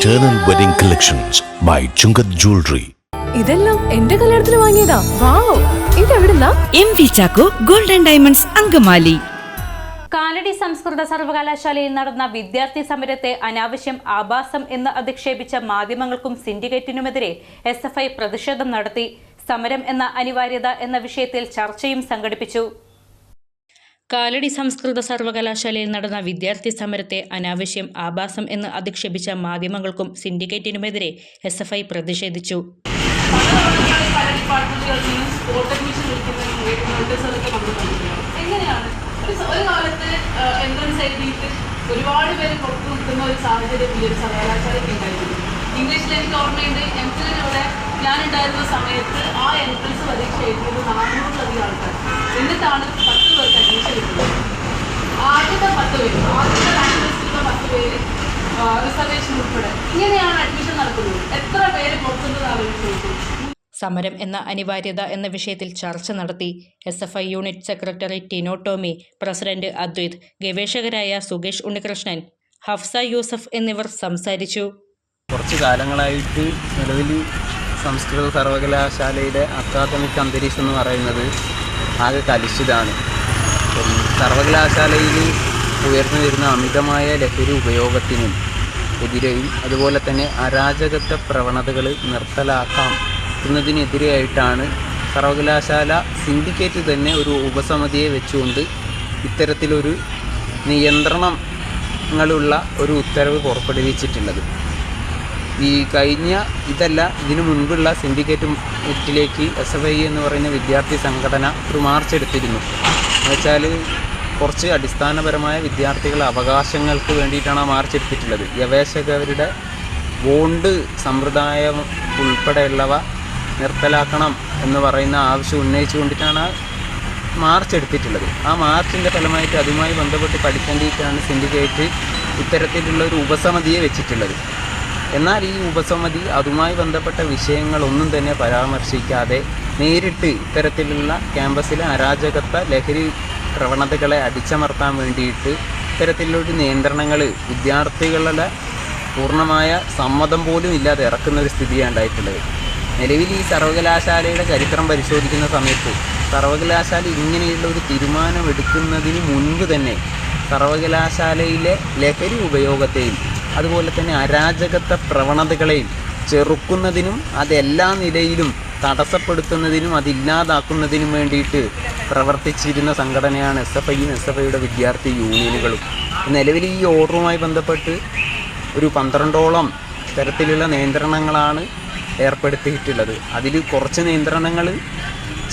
Eternal Wedding Collections by Chungat Jewelry. ഇതെല്ലാം എന്റെ കല്യാണത്തിന് വാങ്ങിയതാ. Wow ഇതെവിടുന്നാ? M V Chacko golden diamonds Angamaly. Kalady സംസ്കൃത സർവകലാശാലയിൽ നടന്ന വിദ്യാർത്ഥി സമരത്തെ അനാവശ്യം ആഭാസം എന്ന് അധിക്ഷേപിച്ച മാധ്യമങ്ങൾക്കും സിൻഡിക്കേറ്റിനുമെതിരെ എസ് എഫ് ഐ പ്രതിഷേധം നടത്തി. സമരം എന്ന അനിവാര്യത എന്ന വിഷയത്തിൽ ചർച്ചയും സംഘടിപ്പിച്ചു. കാലടി സംസ്കൃത സർവകലാശാലയിൽ നടന്ന വിദ്യാർത്ഥി സമരത്തെ അനാവശ്യം ആഭാസം എന്ന് അധിക്ഷേപിച്ച മാധ്യമങ്ങൾക്കും സിൻഡിക്കേറ്റിനുമെതിരെ എസ് എഫ് ഐ പ്രതിഷേധിച്ചു. ഒരു സാഹചര്യം ഉണ്ടായിരുന്ന. സമയത്ത് ആ എൻട്രൻസ് പരീക്ഷ എഴുതിയത് നാനൂറിലധികം ആൾക്കാർ. എന്നിട്ടാണ് പത്ത് പേർക്ക് അഡ്മിഷൻ കിട്ടുന്നത് ആദ്യത്തെ പത്ത് പേര് ആദ്യത്തെ റാങ്ക് ലിസ്റ്റിലുള്ള പത്ത് പേര് റിസർവേഷൻ ഉൾപ്പെടെ ഇങ്ങനെയാണ് അഡ്മിഷൻ നടക്കുന്നത്. എത്ര പേര് പുറത്തുനിന്ന് അറിയിച്ചു സമരം എന്ന അനിവാര്യത എന്ന വിഷയത്തിൽ ചർച്ച നടത്തി S F I unit secretary Tino Tomy president Advait ഗവേഷകരായ Sukesh Unnikrishnan Hafsa Yusuf എന്നിവർ സംസാരിച്ചു. കുറച്ചു കാലങ്ങളായിട്ട് നിലവിൽ സംസ്കൃത സർവകലാശാലയുടെ അക്കാദമിക് അന്തരീക്ഷം എന്ന് പറയുന്നത് ആകെ കലുഷിതാണ്. അപ്പം സർവകലാശാലയിൽ ഉയർന്നു വരുന്ന അമിതമായ ലഹരി ഉപയോഗത്തിനും എതിരെയും അതുപോലെ തന്നെ അരാജകത്വ പ്രവണതകൾ നിർത്തലാക്കാം എന്നതിനെതിരെയായിട്ടാണ് സർവകലാശാല സിൻഡിക്കേറ്റ് തന്നെ ഒരു ഉപസമിതിയെ വെച്ചുകൊണ്ട് ഇത്തരത്തിലൊരു നിയന്ത്രണങ്ങളുള്ള ഒരു ഉത്തരവ് പുറപ്പെടുവിച്ചിട്ടുള്ളത്. ഈ കഴിഞ്ഞ ഇതല്ല ഇതിനു മുൻപുള്ള സിൻഡിക്കേറ്റിലേക്ക് എസ് എഫ് ഐ എന്ന് പറയുന്ന വിദ്യാർത്ഥി സംഘടന ഒരു മാർച്ച് എടുത്തിരുന്നു. എന്നുവെച്ചാൽ കുറച്ച് അടിസ്ഥാനപരമായ വിദ്യാർത്ഥികളെ അവകാശങ്ങൾക്ക് വേണ്ടിയിട്ടാണ് ആ മാർച്ച് എടുത്തിട്ടുള്ളത്. ഗവേഷകരുടെ ബോണ്ട് സമ്പ്രദായം ഉൾപ്പെടെയുള്ളവ നിർത്തലാക്കണം എന്ന് പറയുന്ന ആവശ്യം ഉന്നയിച്ചുകൊണ്ടിട്ടാണ് ആ മാർച്ച് എടുത്തിട്ടുള്ളത്. ആ മാർച്ചിന്റെ ഫലമായിട്ട് അതുമായി ബന്ധപ്പെട്ട് പഠിക്കേണ്ടിയിട്ടാണ് സിൻഡിക്കേറ്റ് ഇത്തരത്തിലുള്ള ഒരു ഉപസമിതിയെ വെച്ചിട്ടുള്ളത്. എന്നാൽ ഈ ഉപസമിതി അതുമായി ബന്ധപ്പെട്ട വിഷയങ്ങളൊന്നും തന്നെ പരാമർശിക്കാതെ നേരിട്ട് ഇത്തരത്തിലുള്ള ക്യാമ്പസിലെ അരാജകത്വ ലഹരി പ്രവണതകളെ അടിച്ചമർത്താൻ വേണ്ടിയിട്ട് ഇത്തരത്തിലുള്ള നിയന്ത്രണങ്ങൾ വിദ്യാർത്ഥികളുടെ പൂർണമായ സമ്മതം പോലും ഇല്ലാതെ ഇറക്കുന്ന ഒരു സ്ഥിതിയാണ് ഉണ്ടായിട്ടുള്ളത്. നിലവിൽ ഈ സർവകലാശാലയുടെ ചരിത്രം പരിശോധിക്കുന്ന സമയത്ത് സർവകലാശാല ഇങ്ങനെയുള്ള ഒരു തീരുമാനം എടുക്കുന്നതിന് മുൻപ് തന്നെ സർവകലാശാലയിലെ ലഹരി ഉപയോഗത്തെയും അതുപോലെ തന്നെ അരാജകത്വ പ്രവണതകളെയും ചെറുക്കുന്നതിനും അതെല്ലാ നിലയിലും തടസ്സപ്പെടുത്തുന്നതിനും അതില്ലാതാക്കുന്നതിനും വേണ്ടിയിട്ട് പ്രവർത്തിച്ചിരുന്ന സംഘടനയാണ് എസ് എഫ് ഐയും എസ് എഫ് ഐയുടെ വിദ്യാർത്ഥി യൂണിയനുകളും. നിലവിൽ ഈ ഓർഡറുമായി ബന്ധപ്പെട്ട് ഒരു പന്ത്രണ്ടോളം തരത്തിലുള്ള നിയന്ത്രണങ്ങളാണ് ഏർപ്പെടുത്തിയിട്ടുള്ളത്. അതിൽ കുറച്ച് നിയന്ത്രണങ്ങൾ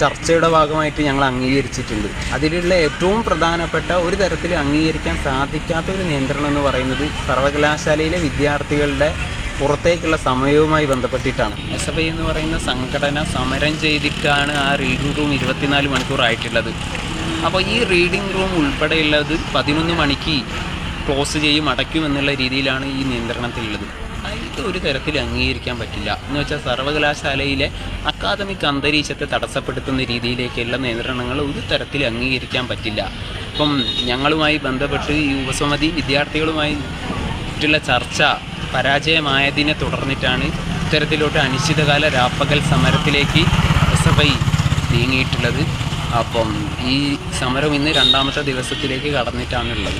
ചർച്ചയുടെ ഭാഗമായിട്ട് ഞങ്ങൾ അംഗീകരിച്ചിട്ടുണ്ട്. അതിലുള്ള ഏറ്റവും പ്രധാനപ്പെട്ട ഒരു തരത്തിൽ അംഗീകരിക്കാൻ സാധിക്കാത്ത ഒരു നിയന്ത്രണം എന്ന് പറയുന്നത് സർവകലാശാലയിലെ വിദ്യാർത്ഥികളുടെ പുറത്തേക്കുള്ള സമയവുമായി ബന്ധപ്പെട്ടിട്ടാണ്. എസ് എഫ് ഐ എന്ന് പറയുന്ന സംഘടന സമരം ചെയ്തിട്ടാണ് ആ റീഡിംഗ് റൂം ഇരുപത്തിനാല് മണിക്കൂർ ആയിട്ടുള്ളത്. അപ്പോൾ ഈ റീഡിംഗ് റൂം ഉൾപ്പെടെയുള്ളത് പതിനൊന്ന് മണിക്ക് ക്ലോസ് ചെയ്യും അടയ്ക്കും എന്നുള്ള രീതിയിലാണ് ഈ നിയന്ത്രണത്തിലുള്ളത്. ഇത് ഒരു തരത്തിൽ അംഗീകരിക്കാൻ പറ്റില്ല. എന്ന് വെച്ചാൽ സർവകലാശാലയിലെ അക്കാദമിക് അന്തരീക്ഷത്തെ തടസ്സപ്പെടുത്തുന്ന രീതിയിലേക്കുള്ള നിയന്ത്രണങ്ങൾ ഒരു തരത്തിൽ അംഗീകരിക്കാൻ പറ്റില്ല. ഇപ്പം ഞങ്ങളുമായി ബന്ധപ്പെട്ട് ഈ ഉപസമിതി വിദ്യാർത്ഥികളുമായി ചർച്ച പരാജയമായതിനെ തുടർന്നിട്ടാണ് ഇത്തരത്തിലോട്ട് അനിശ്ചിതകാല രാപ്പകൽ സമരത്തിലേക്ക് എസ് എഫ് ഐ നീങ്ങിയിട്ടുള്ളത്. അപ്പം ഈ സമരം ഇന്ന് രണ്ടാമത്തെ ദിവസത്തിലേക്ക് കടന്നിട്ടാണുള്ളത്.